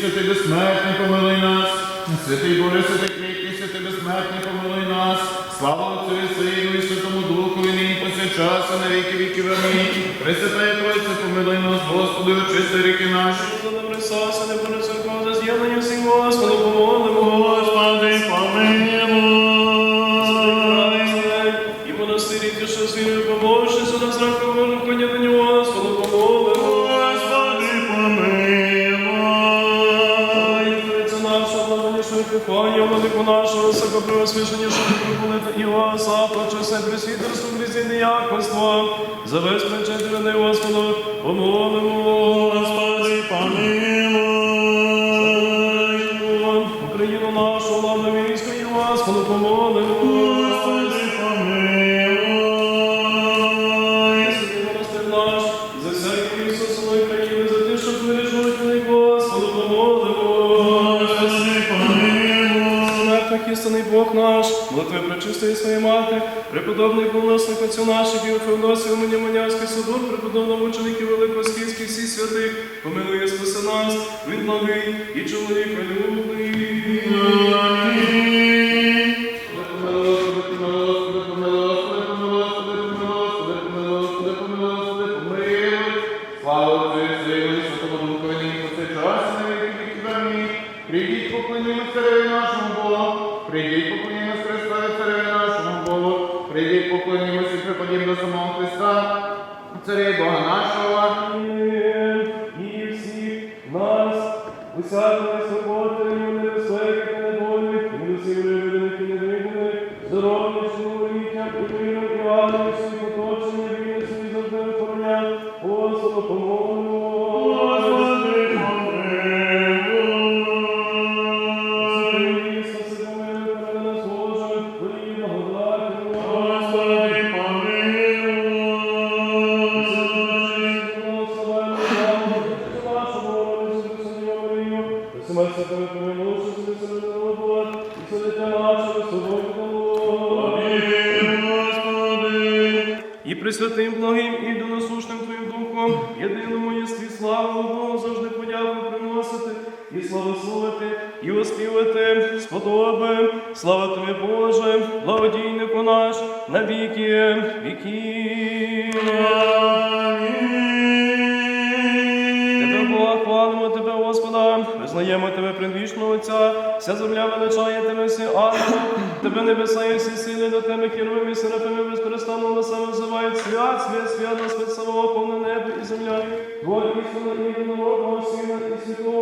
святий безсмертний, помилуй нас. Святий Боже, святий кріпкий, святий безсмертний, помилуй нас. Слава Отцю і Сину і Святому Духу, і нині повсякчас, і на віки віків. Амінь. Пресвятає Тройця, помилуй нас, Господи, очисти ріки наші. Нашого, високопреосвященнішого митрополита Іоаса, почесне пресвітерство Христі неяконство, за весь причетний Господу, помолимо. Господи, помилуй. Україну нашу, лавну війську і Господу помолимо. Пречистої своєї мати, преподобний повносник отцю наших і Феодосію мені Манявський собор, преподобному учеників Великоскільських всіх святих, помилує спаси нас, він благий і чоловіка любий. Прийдіть поклонімося припадім до самого Христа, царя Бога нашого. І всіх нас, усякої свободи, і небезпеки, та неволі, і усіх виведених і невидимих, здоров'я, чоловіка, миру, і радості, всіх оточення, війни свої завжди охороня, Господу помолимо. Господи, І присвятим благим і донослушним Твоїм Духом, єдиному єстві славу Богу завжди подяку приносити, і славословити, і оспівати сподоби. Слава Тобі, Боже, благодійнику наш, на віки віків. Визнаємо Тебе предвічного Отця, вся земля величає Тебе, всі ангели, Тебе небеса і всі сили до Тебе, хіровим і серафими безперестанно на себе називають свят, свят, свят, на свят самого повне небо і земля. Твоє істина і єдинородного Сина, і святого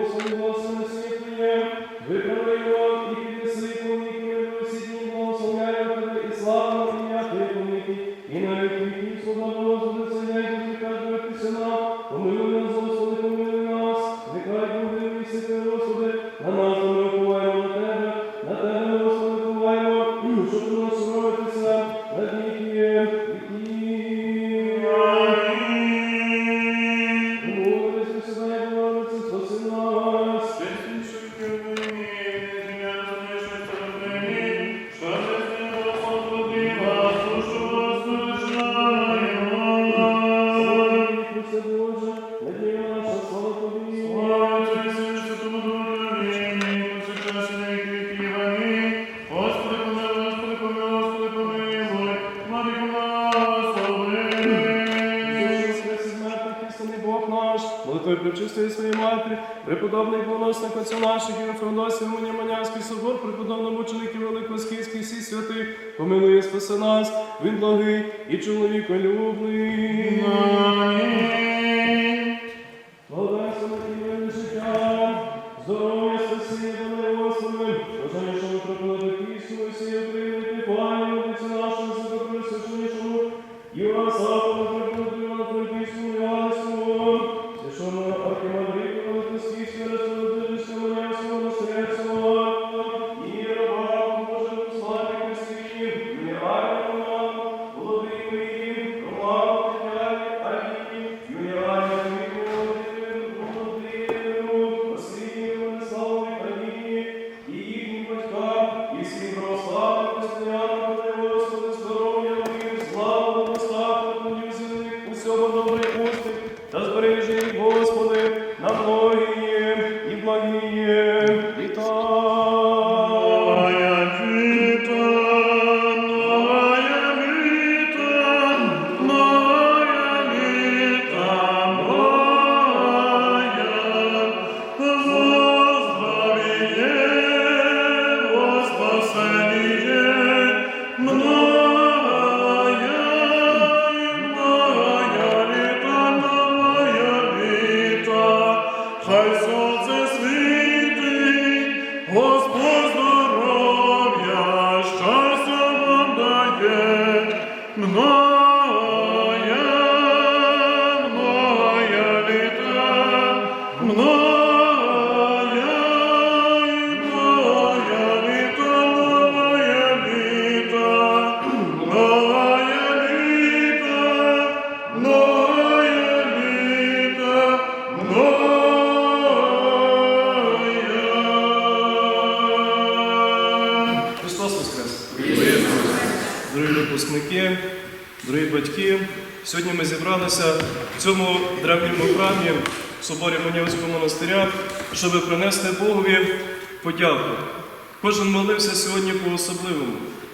Господи, наш, Пречистої своєї матері, преподобний повносник отця наших і Феодосів, мені Манявський собор, преподобно учеників Великоскільських всі святих, помилує спаси нас, він благий і чоловіколюбний. цьому новий успіх. Та збери mı? Ne батьки, сьогодні ми зібралися в цьому древньому храмі в соборі Манівського монастиря, щоб принести Богові подяку. Кожен молився сьогодні по-особливому,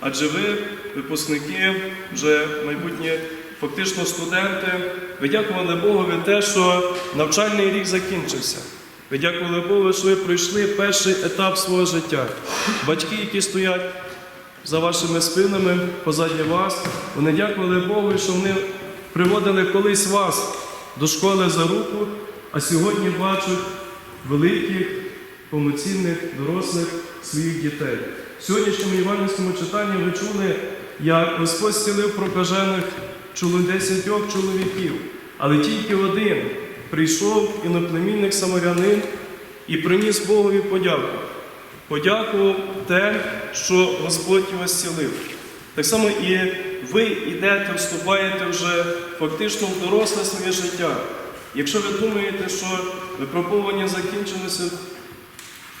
адже ви, випускники, вже майбутні фактично студенти, ви дякували Богові те, що навчальний рік закінчився. Ви дякували Богу, що ви пройшли перший етап свого життя. Батьки, які стоять за вашими спинами, позаді вас. Вони дякували Богу, що вони приводили колись вас до школи за руку, а сьогодні бачать великих, повноцінних, дорослих своїх дітей. В сьогоднішньому євангельському читанні ви чули, як Господь зцілив прокажених десятьох чоловіків, але тільки один прийшов іноплемінник самарянин і приніс Богові подяку подякував те, що Господь його зцілив. Так само і ви йдете, вступаєте вже фактично в доросле своє життя. Якщо ви думаєте, що випробування закінчилося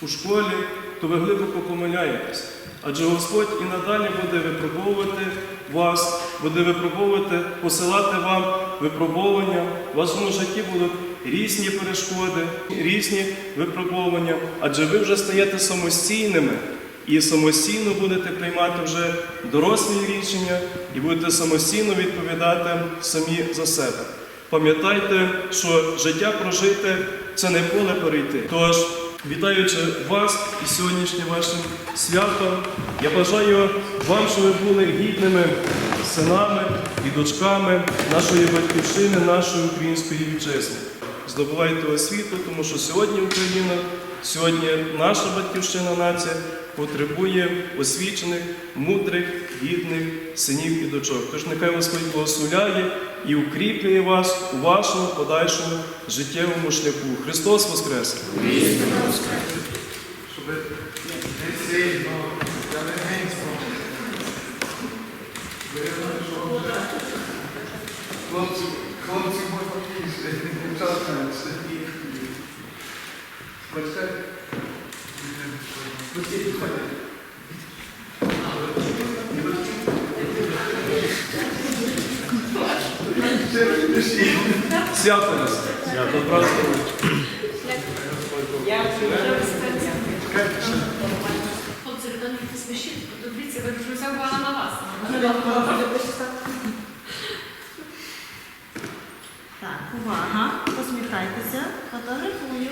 у школі, то ви глибоко помиляєтесь. Адже Господь і надалі буде випробовувати вас, буде випробовувати, посилати вам випробовування. В вашому житті будуть різні перешкоди, різні випробовування, адже ви вже стаєте самостійними і самостійно будете приймати вже дорослі рішення і будете самостійно відповідати самі за себе. Пам'ятайте, що життя прожити це не поле перейти. Тож, вітаючи вас і сьогоднішнім вашим святом, я бажаю вам, щоб ви були гідними синами і дочками нашої батьківщини, нашої української вітчизни. Здобувайте освіту, тому що сьогодні Україна, сьогодні наша батьківщина нація потребує освічених, мудрих, гідних синів і дочок. Тож нехай Господь благословляє і укріплює вас у вашому подальшому життєвому шляху. Христос Воскрес! Щоб не сильно, я хлопці, хлопці можна більше, дівчат менше. Бачите? Свято нас! Свято празднуємо! Хлопці, ви не смішіть, бо ви вже вся увага на вас. Так, увага, посміхайтеся, фотографую.